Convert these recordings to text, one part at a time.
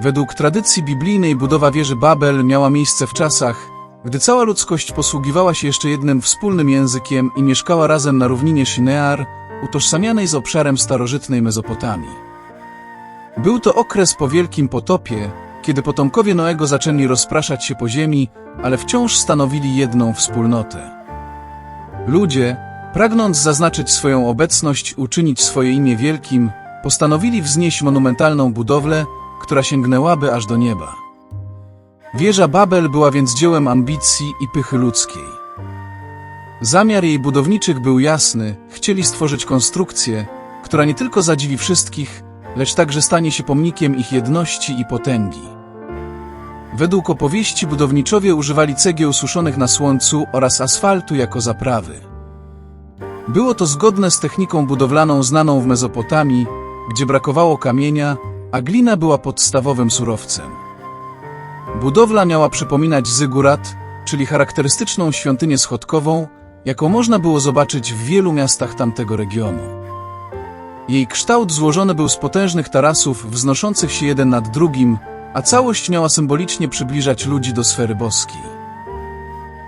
Według tradycji biblijnej budowa wieży Babel miała miejsce w czasach, gdy cała ludzkość posługiwała się jeszcze jednym wspólnym językiem i mieszkała razem na równinie Shinear, utożsamianej z obszarem starożytnej Mezopotamii. Był to okres po wielkim potopie, kiedy potomkowie Noego zaczęli rozpraszać się po ziemi, ale wciąż stanowili jedną wspólnotę. Ludzie, pragnąc zaznaczyć swoją obecność, uczynić swoje imię wielkim, postanowili wznieść monumentalną budowlę, która sięgnęłaby aż do nieba. Wieża Babel była więc dziełem ambicji i pychy ludzkiej. Zamiar jej budowniczych był jasny, chcieli stworzyć konstrukcję, która nie tylko zadziwi wszystkich, lecz także stanie się pomnikiem ich jedności i potęgi. Według opowieści budowniczowie używali cegieł suszonych na słońcu oraz asfaltu jako zaprawy. Było to zgodne z techniką budowlaną znaną w Mezopotamii, gdzie brakowało kamienia, a glina była podstawowym surowcem. Budowla miała przypominać zygurat, czyli charakterystyczną świątynię schodkową, jaką można było zobaczyć w wielu miastach tamtego regionu. Jej kształt złożony był z potężnych tarasów wznoszących się jeden nad drugim, a całość miała symbolicznie przybliżać ludzi do sfery boskiej.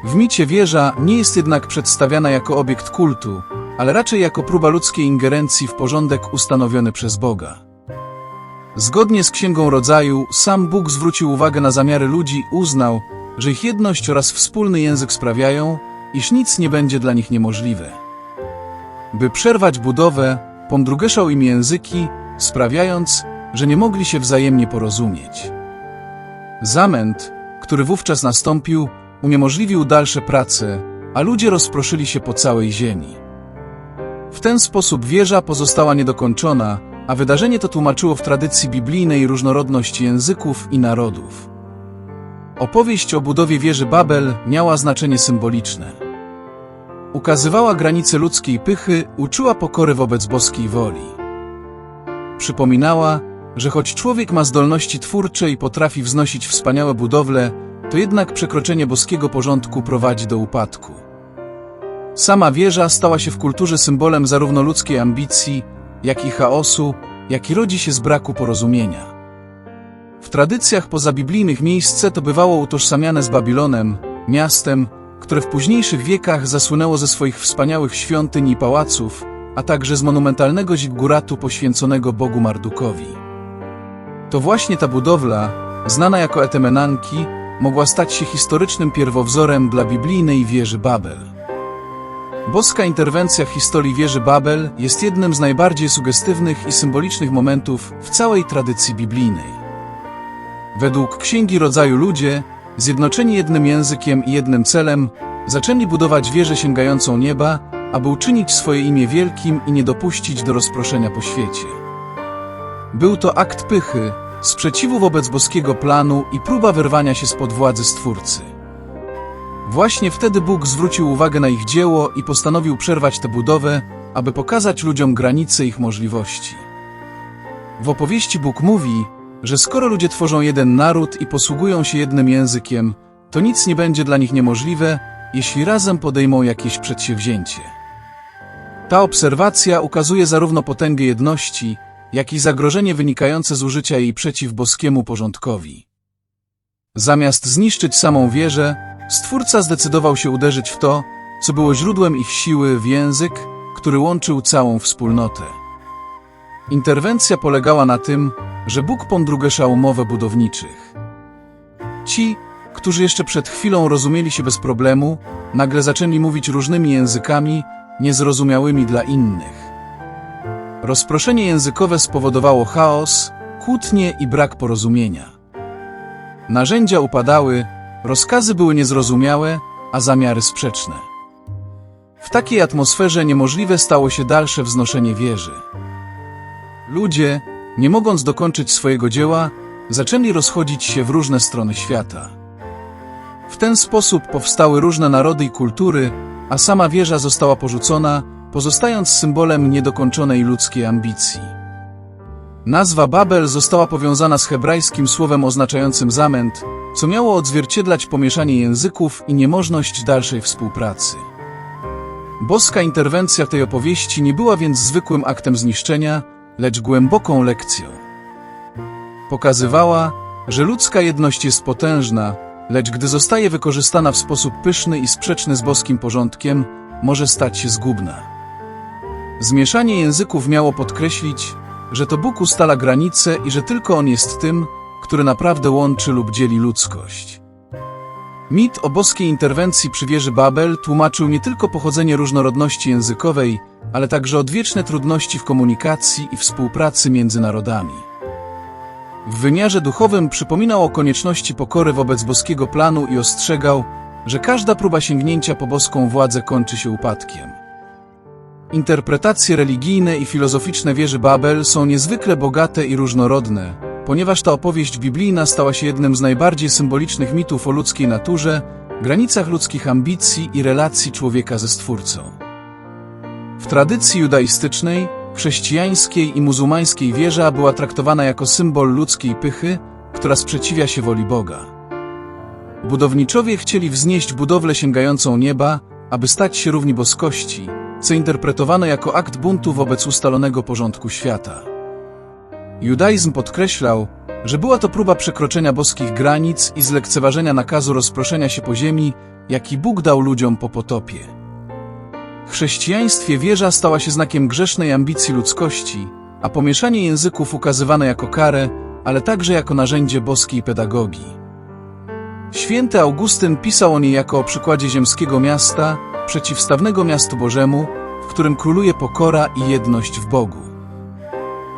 W micie wieża nie jest jednak przedstawiana jako obiekt kultu, ale raczej jako próba ludzkiej ingerencji w porządek ustanowiony przez Boga. Zgodnie z Księgą Rodzaju, sam Bóg zwrócił uwagę na zamiary ludzi uznał, że ich jedność oraz wspólny język sprawiają, iż nic nie będzie dla nich niemożliwe. By przerwać budowę, pomdrugeszał im języki, sprawiając, że nie mogli się wzajemnie porozumieć. Zamęt, który wówczas nastąpił, uniemożliwił dalsze prace, a ludzie rozproszyli się po całej ziemi. W ten sposób wieża pozostała niedokończona, a wydarzenie to tłumaczyło w tradycji biblijnej różnorodność języków i narodów. Opowieść o budowie wieży Babel miała znaczenie symboliczne. Ukazywała granice ludzkiej pychy, uczyła pokory wobec boskiej woli. Przypominała, że choć człowiek ma zdolności twórcze i potrafi wznosić wspaniałe budowle, to jednak przekroczenie boskiego porządku prowadzi do upadku. Sama wieża stała się w kulturze symbolem zarówno ludzkiej ambicji, jak i chaosu, jaki rodzi się z braku porozumienia. W tradycjach pozabiblijnych miejsce to bywało utożsamiane z Babilonem, miastem, które w późniejszych wiekach zasłynęło ze swoich wspaniałych świątyń i pałaców, a także z monumentalnego ziguratu poświęconego Bogu Mardukowi. To właśnie ta budowla, znana jako Etemenanki, mogła stać się historycznym pierwowzorem dla biblijnej wieży Babel. Boska interwencja w historii wieży Babel jest jednym z najbardziej sugestywnych i symbolicznych momentów w całej tradycji biblijnej. Według Księgi Rodzaju ludzie, zjednoczeni jednym językiem i jednym celem, zaczęli budować wieżę sięgającą nieba, aby uczynić swoje imię wielkim i nie dopuścić do rozproszenia po świecie. Był to akt pychy, sprzeciwu wobec boskiego planu i próba wyrwania się spod władzy Stwórcy. Właśnie wtedy Bóg zwrócił uwagę na ich dzieło i postanowił przerwać tę budowę, aby pokazać ludziom granice ich możliwości. W opowieści Bóg mówi, że skoro ludzie tworzą jeden naród i posługują się jednym językiem, to nic nie będzie dla nich niemożliwe, jeśli razem podejmą jakieś przedsięwzięcie. Ta obserwacja ukazuje zarówno potęgę jedności, jak i zagrożenie wynikające z użycia jej przeciw boskiemu porządkowi. Zamiast zniszczyć samą wieżę, Stwórca zdecydował się uderzyć w to, co było źródłem ich siły w język, który łączył całą wspólnotę. Interwencja polegała na tym, że Bóg pomdrugeszał mowę budowniczych. Ci, którzy jeszcze przed chwilą rozumieli się bez problemu, nagle zaczęli mówić różnymi językami, niezrozumiałymi dla innych. Rozproszenie językowe spowodowało chaos, kłótnie i brak porozumienia. Narzędzia upadały, Rozkazy były niezrozumiałe, a zamiary sprzeczne. W takiej atmosferze niemożliwe stało się dalsze wznoszenie wieży. Ludzie, nie mogąc dokończyć swojego dzieła, zaczęli rozchodzić się w różne strony świata. W ten sposób powstały różne narody i kultury, a sama wieża została porzucona, pozostając symbolem niedokończonej ludzkiej ambicji. Nazwa Babel została powiązana z hebrajskim słowem oznaczającym zamęt, co miało odzwierciedlać pomieszanie języków i niemożność dalszej współpracy. Boska interwencja w tej opowieści nie była więc zwykłym aktem zniszczenia, lecz głęboką lekcją. Pokazywała, że ludzka jedność jest potężna, lecz gdy zostaje wykorzystana w sposób pyszny i sprzeczny z boskim porządkiem, może stać się zgubna. Zmieszanie języków miało podkreślić, że to Bóg ustala granice i że tylko On jest tym, który naprawdę łączy lub dzieli ludzkość. Mit o boskiej interwencji przy wieży Babel tłumaczył nie tylko pochodzenie różnorodności językowej, ale także odwieczne trudności w komunikacji i współpracy między narodami. W wymiarze duchowym przypominał o konieczności pokory wobec boskiego planu i ostrzegał, że każda próba sięgnięcia po boską władzę kończy się upadkiem. Interpretacje religijne i filozoficzne wieży Babel są niezwykle bogate i różnorodne, ponieważ ta opowieść biblijna stała się jednym z najbardziej symbolicznych mitów o ludzkiej naturze, granicach ludzkich ambicji i relacji człowieka ze Stwórcą. W tradycji judaistycznej, chrześcijańskiej i muzułmańskiej wieża była traktowana jako symbol ludzkiej pychy, która sprzeciwia się woli Boga. Budowniczowie chcieli wznieść budowlę sięgającą nieba, aby stać się równi boskości, co interpretowano jako akt buntu wobec ustalonego porządku świata. Judaizm podkreślał, że była to próba przekroczenia boskich granic i zlekceważenia nakazu rozproszenia się po ziemi, jaki Bóg dał ludziom po potopie. W chrześcijaństwie wieża stała się znakiem grzesznej ambicji ludzkości, a pomieszanie języków ukazywano jako karę, ale także jako narzędzie boskiej pedagogii. Święty Augustyn pisał o niej jako o przykładzie ziemskiego miasta, przeciwstawnego miastu Bożemu, w którym króluje pokora i jedność w Bogu.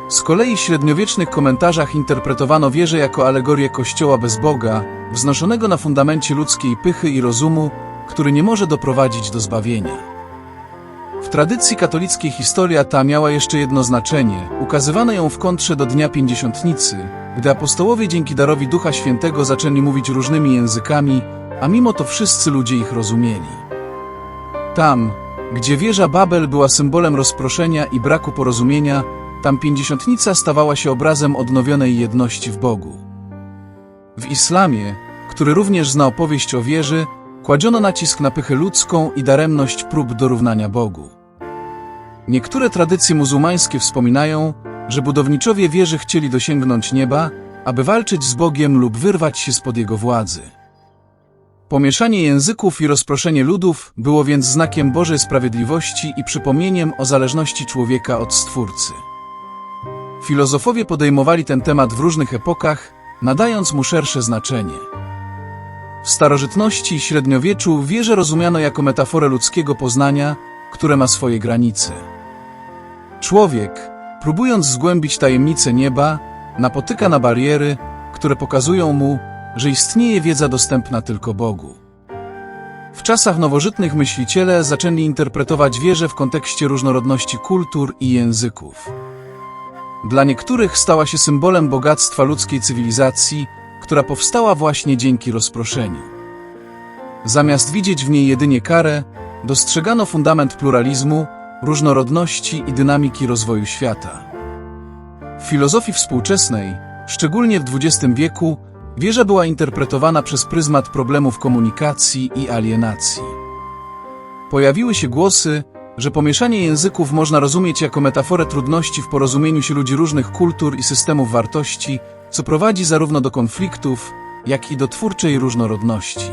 Z kolei w średniowiecznych komentarzach interpretowano wieżę jako alegorię kościoła bez Boga, wznoszonego na fundamencie ludzkiej pychy i rozumu, który nie może doprowadzić do zbawienia. W tradycji katolickiej historia ta miała jeszcze jedno znaczenie. Ukazywano ją w kontrze do Dnia Pięćdziesiątnicy, gdy apostołowie dzięki darowi Ducha Świętego zaczęli mówić różnymi językami, a mimo to wszyscy ludzie ich rozumieli. Tam, gdzie wieża Babel była symbolem rozproszenia i braku porozumienia, tam Pięćdziesiątnica stawała się obrazem odnowionej jedności w Bogu. W islamie, który również zna opowieść o wieży, kładziono nacisk na pychę ludzką i daremność prób dorównania Bogu. Niektóre tradycje muzułmańskie wspominają, że budowniczowie wieży chcieli dosięgnąć nieba, aby walczyć z Bogiem lub wyrwać się spod Jego władzy. Pomieszanie języków i rozproszenie ludów było więc znakiem Bożej sprawiedliwości i przypomnieniem o zależności człowieka od Stwórcy. Filozofowie podejmowali ten temat w różnych epokach, nadając mu szersze znaczenie. W starożytności i średniowieczu wieżę rozumiano jako metaforę ludzkiego poznania, które ma swoje granice. Człowiek, próbując zgłębić tajemnice nieba, napotyka na bariery, które pokazują mu, że istnieje wiedza dostępna tylko Bogu. W czasach nowożytnych myśliciele zaczęli interpretować wieżę w kontekście różnorodności kultur i języków. Dla niektórych stała się symbolem bogactwa ludzkiej cywilizacji, która powstała właśnie dzięki rozproszeniu. Zamiast widzieć w niej jedynie karę, dostrzegano fundament pluralizmu, różnorodności i dynamiki rozwoju świata. W filozofii współczesnej, szczególnie w XX wieku, wieża była interpretowana przez pryzmat problemów komunikacji i alienacji. Pojawiły się głosy, że pomieszanie języków można rozumieć jako metaforę trudności w porozumieniu się ludzi różnych kultur i systemów wartości, co prowadzi zarówno do konfliktów, jak i do twórczej różnorodności.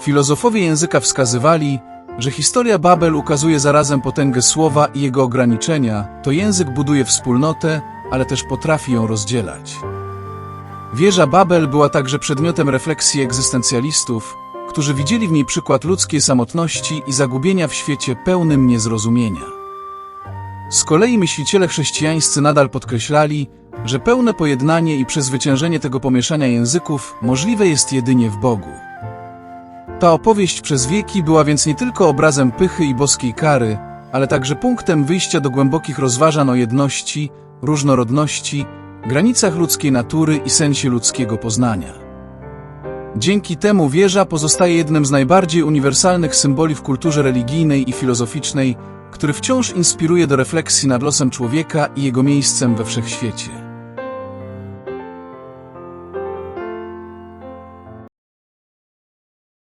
Filozofowie języka wskazywali, że historia Babel ukazuje zarazem potęgę słowa i jego ograniczenia, to język buduje wspólnotę, ale też potrafi ją rozdzielać. Wieża Babel była także przedmiotem refleksji egzystencjalistów, którzy widzieli w niej przykład ludzkiej samotności i zagubienia w świecie pełnym niezrozumienia. Z kolei myśliciele chrześcijańscy nadal podkreślali, że pełne pojednanie i przezwyciężenie tego pomieszania języków możliwe jest jedynie w Bogu. Ta opowieść przez wieki była więc nie tylko obrazem pychy i boskiej kary, ale także punktem wyjścia do głębokich rozważań o jedności, różnorodności, granicach ludzkiej natury i sensie ludzkiego poznania. Dzięki temu wieża pozostaje jednym z najbardziej uniwersalnych symboli w kulturze religijnej i filozoficznej, który wciąż inspiruje do refleksji nad losem człowieka i jego miejscem we wszechświecie.